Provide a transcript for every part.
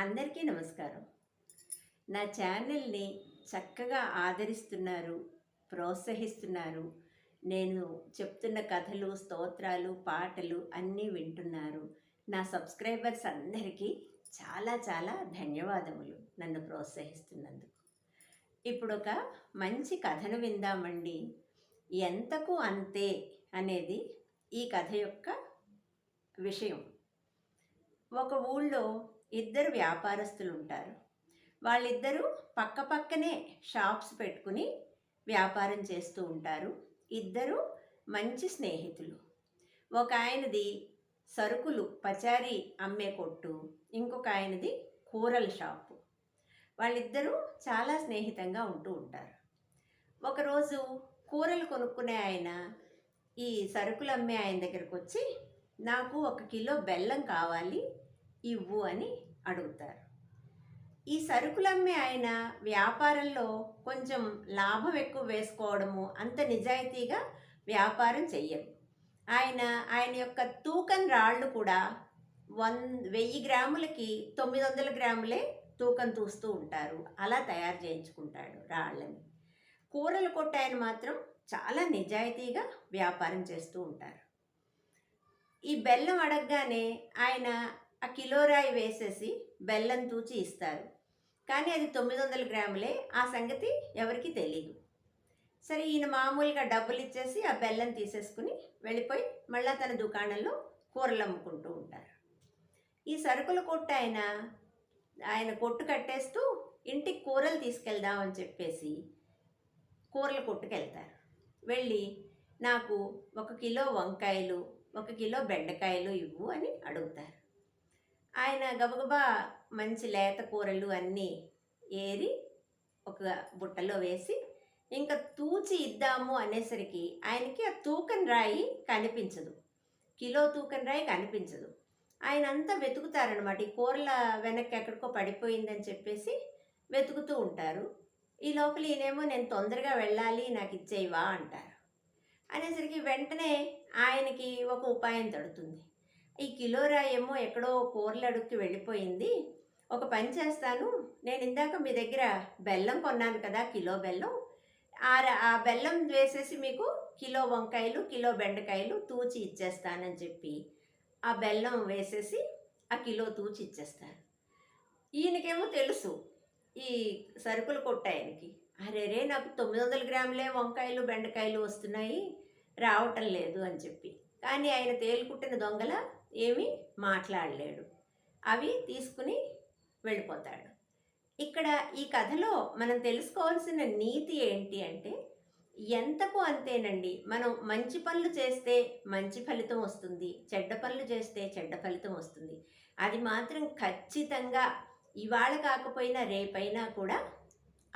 అందరికీ నమస్కారం. నా ఛానల్ని చక్కగా ఆదరిస్తున్నారు ప్రోత్సహిస్తున్నారు. నేను చెప్తున్న కథలు స్తోత్రాలు పాటలు అన్నీ వింటున్నారు. నా సబ్స్క్రైబర్స్ అందరికీ చాలా చాలా ధన్యవాదములు నన్ను ప్రోత్సహిస్తున్నందుకు. ఇప్పుడు ఒక మంచి కథను విందామండి. ఎంతకు అంతే అనేది ఈ కథ యొక్క విషయం. ఒక ఊళ్ళో ఇద్దరు వ్యాపారస్తులు ఉంటారు వాళ్ళిద్దరూ పక్క పక్కనే షాప్స్ పెట్టుకుని వ్యాపారం చేస్తూ ఉంటారు. ఇద్దరు మంచి స్నేహితులు. ఒక ఆయనది సరుకులు పచారీ అమ్మే కొట్టు ఇంకొక ఆయనది కూరల షాపు. వాళ్ళిద్దరూ చాలా స్నేహితంగా ఉంటూ ఉంటారు. ఒకరోజు కూరలు కొనుక్కునే ఆయన ఈ సరుకులు అమ్మే ఆయన దగ్గరకు వచ్చి నాకు ఒక కిలో బెల్లం కావాలి ఇవ్వు అని అడుగుతారు. ఈ సరుకులమ్మే ఆయన వ్యాపారంలో కొంచెం లాభం ఎక్కువ వేసుకోవడము అంత నిజాయితీగా వ్యాపారం చెయ్యరు. ఆయన ఆయన యొక్క తూకం రాళ్ళు కూడా వన్ వెయ్యి గ్రాములకి తొమ్మిది వందల గ్రాములే తూకం తూస్తూ ఉంటారు. అలా తయారు చేయించుకుంటాడు రాళ్ళని. కూరలు కొట్ట ఆయన మాత్రం చాలా నిజాయితీగా వ్యాపారం చేస్తూ ఉంటారు. ఈ బెల్లం అడగగానే ఆయన ఆ కిలో రాయి వేసేసి బెల్లం తూచి ఇస్తారు. కానీ అది తొమ్మిది వందల గ్రాములే ఆ సంగతి ఎవరికి తెలియదు సరే ఈయన మామూలుగా డబ్బులు ఇచ్చేసి ఆ బెల్లం తీసేసుకుని వెళ్ళిపోయి మళ్ళీ తన దుకాణంలో కూరలు అమ్ముకుంటూ ఉంటారు. ఈ సరుకుల కొట్టు ఆయన ఆయన కొట్టు కట్టేస్తూ ఇంటికి కూరలు తీసుకెళ్దామని చెప్పేసి కూరల కొట్టుకెళ్తారు వెళ్ళి నాకు ఒక కిలో వంకాయలు ఒక కిలో బెండకాయలు ఇవ్వు అని అడుగుతారు. ఆయన గబగబా మంచి లేత కూరలు అన్నీ ఏరి ఒక బుట్టలో వేసి ఇంకా తూచి ఇద్దాము అనేసరికి ఆయనకి ఆ తూకం రాయి కనిపించదు. కిలో తూకం రాయి కనిపించదు. ఆయన అంతా వెతుకుతారనమాట ఈ కూరల వెనక్కి ఎక్కడికో పడిపోయిందని చెప్పేసి వెతుకుతూ ఉంటారు. ఈ లోపల ఈయనేమో నేను తొందరగా వెళ్ళాలి నాకు ఇచ్చేవా అంటారు. అనేసరికి వెంటనే ఆయనకి ఒక ఉపాయం తడుతుంది ఈ కిలో ఏమో ఎక్కడో కూరలు అడుగుకి వెళ్ళిపోయింది. ఒక పని చేస్తాను. నేను ఇందాక మీ దగ్గర బెల్లం కొన్నాను కదా కిలో బెల్లం. ఆ ఆ బెల్లం వేసేసి మీకు కిలో వంకాయలు కిలో బెండకాయలు తూచి ఇచ్చేస్తానని చెప్పి ఆ బెల్లం వేసేసి ఆ కిలో తూచి ఇచ్చేస్తారు ఈయనకేమో తెలుసు ఈ సరుకులు కొట్టాయనకి. అరే రే నాకు తొమ్మిది వందల గ్రాములే వంకాయలు బెండకాయలు వస్తున్నాయి. రావటం లేదు అని చెప్పి. కానీ ఆయన తేలుకుట్టిన దొంగల ఏమీ మాట్లాడలేడు. అవి తీసుకుని వెళ్ళిపోతాడు. ఇక్కడ ఈ కథలో మనం తెలుసుకోవాల్సిన నీతి ఏంటి అంటే ఎంతకు అంతేనండి? మనం మంచి పనులు చేస్తే మంచి ఫలితం వస్తుంది చెడ్డ పనులు చేస్తే చెడ్డ ఫలితం వస్తుంది. అది మాత్రం ఖచ్చితంగా ఇవాళ కాకపోయినా రేపైనా కూడా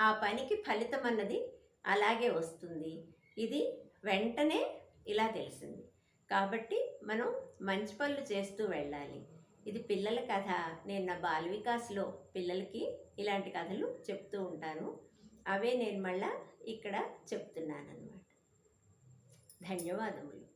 ఆ పనికి ఫలితం అన్నది అలాగే వస్తుంది. ఇది వెంటనే ఇలా తెలిసింది. కాబట్టి మనం మంచి పనులు చేస్తూ వెళ్ళాలి. ఇది పిల్లల కథ. నేను నా బాల వికాస్లో పిల్లలకి ఇలాంటి కథలు చెప్తూ ఉంటాను. అవే నేను మళ్ళా ఇక్కడ చెప్తున్నాను అనమాట ధన్యవాదములు.